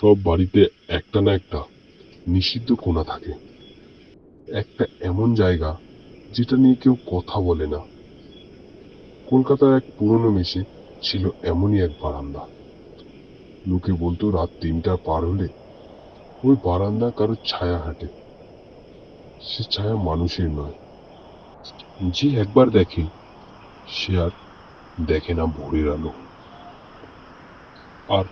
সব বাড়িতে একটা না একটা নিষিদ্ধ কোণা থাকে। একটা এমন জায়গা যেটা নিয়ে কেউ কথা বলে না। কলকাতার এক পুরনো মেশে ছিল এমনই এক বারান্দা। লোকে বলতো, রাত তিনটা পার হলে ওই বারান্দা কারও ছায়া হাঁটে। সে ছায়া মানুষের নয়। যে একবার দেখে, সে আর দেখে না ভোরের আলো। আর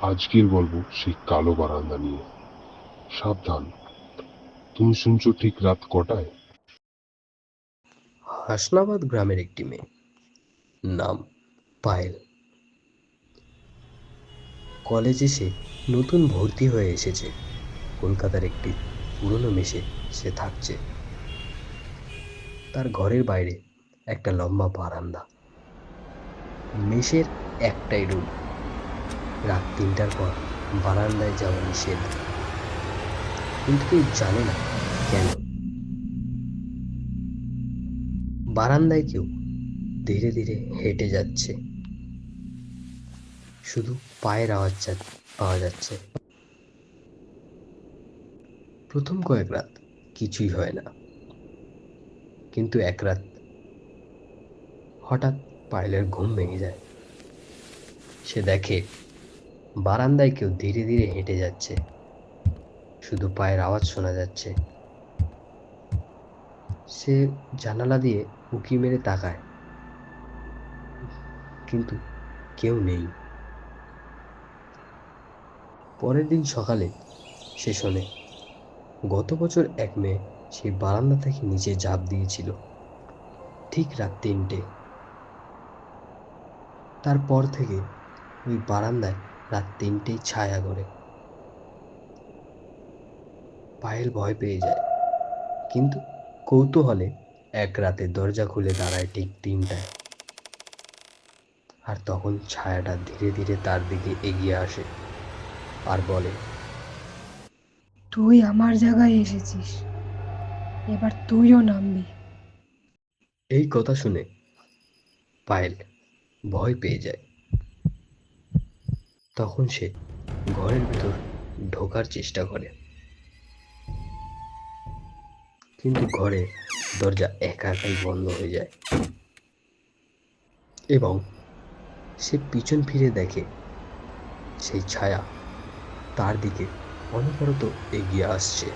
আজকের গল্প সেই কালো বারান্দা নিয়ে। সাবধান। তুমি শুনছো ঠিক রাত কটায়? হাসনাবাদ গ্রামের একটি মেয়ে। নাম পায়েল। কলেজে সে নতুন ভর্তি হয়ে এসেছে। কলকাতার একটি পুরনো মেশে সে থাকছে। তার ঘরের বাইরে একটা লম্বা বারান্দা। মেশের একটাই রুম। রাত তিনটার পর বারান্দায় যাওয়া নিষেধ। কিন্তু কেউ জানে না কেন। বারান্দায় কেউ ধীরে ধীরে হেঁটে যাচ্ছে। শুধু পায়ের আওয়াজ পাওয়া যাচ্ছে। প্রথম কয়েক রাত কিছুই হয় না। কিন্তু এক রাত হঠাৎ পায়েলের ঘুম ভেঙে যায়। সে দেখে বারান্দায় কেউ ধীরে ধীরে হেঁটে যাচ্ছে। শুধু পায়ের আওয়াজ শোনা যাচ্ছে। সে জানালা দিয়ে উঁকি মেরে তাকায়। কিন্তু কেউ নেই। পরের দিন সকালে সে শোনে, গত বছর এক মেয়ে সেই বারান্দা থেকে নিচে ঝাঁপ দিয়েছিল। ঠিক রাত তিনটে। তারপর থেকে ওই বারান্দায় রাত তিনটেই ছায়া ঘরে পায়েল ভয় পেয়ে যায়। কিন্তু কৌতূহলে এক রাতে দরজা খুলে দাঁড়ায় ঠিক তিনটায়। আর তখন ছায়াটা ধীরে ধীরে তার দিকে এগিয়ে আসে আর বলে তুই আমার জায়গায় এসেছিস। এবার তুইও নামবি। এই কথা শুনে পায়েল ভয় পেয়ে যায়। তখন সে ঘরের ভিতর ঢোকার চেষ্টা করে। কিন্তু ঘরে দরজা একা একাই বন্ধ হয়ে যায়। এবং সে পিছন ফিরে দেখে সেই ছায়া তার দিকে অনবরত এগিয়ে আসছে।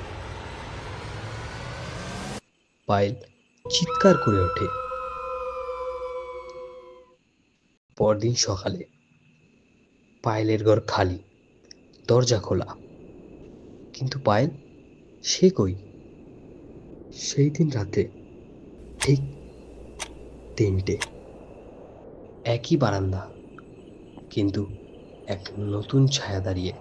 পায়েল চিৎকার করে ওঠে। পরদিন সকালে পায়েলের ঘর খালি, দরজা খোলা। কিন্তু পায়েল, সে কই? সেই দিন রাতে, ঠিক তিনটে। একই বারান্দা, কিন্তু এক নতুন ছায়া দাঁড়িয়ে।